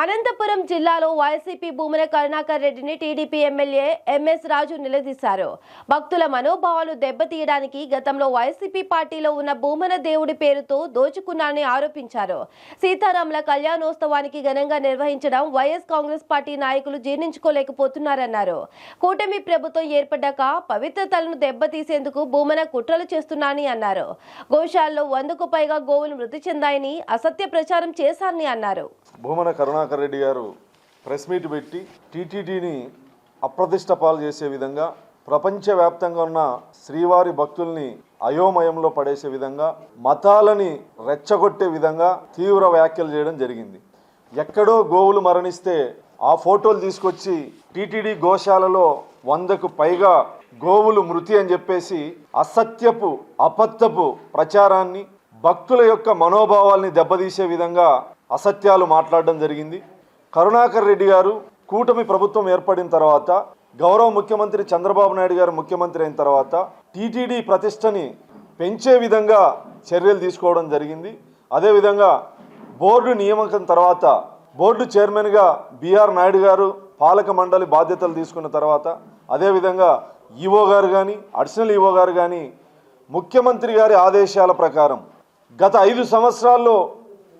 అనంతపురం జిల్లాలో వైసీపీ భూముల కరుణాకర్ రెడ్డిని టీడీపీ ఎమ్మెల్యే ఎంఎస్ రాజు నిలదీశారు. భక్తుల మనోభావాలు దెబ్బతీయడానికి గతంలో వైసీపీ పార్టీలో ఉన్న భూమన దేవుడి పేరుతో దోచుకున్నారని ఆరోపించారు. సీతారాముల కళ్యాణోత్సవానికి ఘనంగా నిర్వహించడం వైఎస్ కాంగ్రెస్ పార్టీ నాయకులు జీర్ణించుకోలేకపోతున్నారన్నారు. కూటమి ప్రభుత్వం ఏర్పడ్డాక పవిత్రతలను దెబ్బతీసేందుకు భూమన కుట్రలు చేస్తున్నారని అన్నారు. గోశాలలో వందకు పైగా గోవులు మృతి చెందాయని అసత్య ప్రచారం చేశారని అన్నారు. భూమన కరుణాకర్ రెడ్డి గారు ప్రెస్ మీట్ పెట్టి టీటీడీని అప్రతిష్ట పాలు చేసే విధంగా ప్రపంచవ్యాప్తంగా ఉన్న శ్రీవారి భక్తుల్ని అయోమయంలో పడేసే విధంగా మతాలని రెచ్చగొట్టే విధంగా తీవ్ర వ్యాఖ్యలు చేయడం జరిగింది. ఎక్కడో గోవులు మరణిస్తే ఆ ఫోటోలు తీసుకొచ్చి టీటీడీ గోశాలలో వందకు పైగా గోవులు మృతి అని చెప్పేసి అసత్యపు అపత్తపు ప్రచారాన్ని భక్తుల యొక్క మనోభావాల్ని దెబ్బతీసే విధంగా అసత్యాలు మాట్లాడడం జరిగింది. కరుణాకర్ రెడ్డి గారు కూటమి ప్రభుత్వం ఏర్పడిన తర్వాత గౌరవ ముఖ్యమంత్రి చంద్రబాబు నాయుడు గారు ముఖ్యమంత్రి అయిన తర్వాత టీటీడీ ప్రతిష్టని పెంచే విధంగా చర్యలు తీసుకోవడం జరిగింది. అదేవిధంగా బోర్డు నియామకం తర్వాత బోర్డు చైర్మన్గా బీఆర్ నాయుడు గారు పాలక మండలి బాధ్యతలు తీసుకున్న తర్వాత అదేవిధంగా ఈవో గారు కానీ అడిషనల్ ఈవో గారు కానీ ముఖ్యమంత్రి గారి ఆదేశాల ప్రకారం గత ఐదు సంవత్సరాల్లో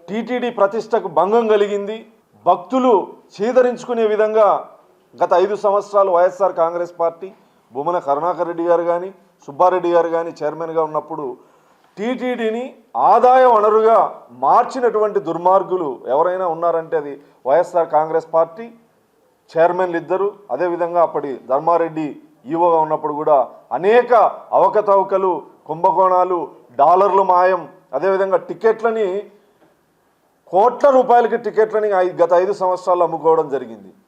టీటీడీ ప్రతిష్టకు భంగం కలిగింది. భక్తులు చీదరించుకునే విధంగా గత ఐదు సంవత్సరాలు YSR Congress party Bhumana Karunakar Reddy గారు కానీ సుబ్బారెడ్డి గారు కానీ చైర్మన్గా ఉన్నప్పుడు టీటీడీని ఆదాయ వనరుగా మార్చినటువంటి దుర్మార్గులు ఎవరైనా ఉన్నారంటే అది వైఎస్ఆర్ కాంగ్రెస్ పార్టీ చైర్మన్లు ఇద్దరు. అదేవిధంగా అప్పటి ధర్మారెడ్డి ఈవోగా ఉన్నప్పుడు కూడా అనేక అవకతవకలు కుంభకోణాలు డాలర్లు మాయం అదేవిధంగా టికెట్లని కోట్ల రూపాయలకి టికెట్లని గత ఐదు సంవత్సరాలు అమ్ముకోవడం జరిగింది.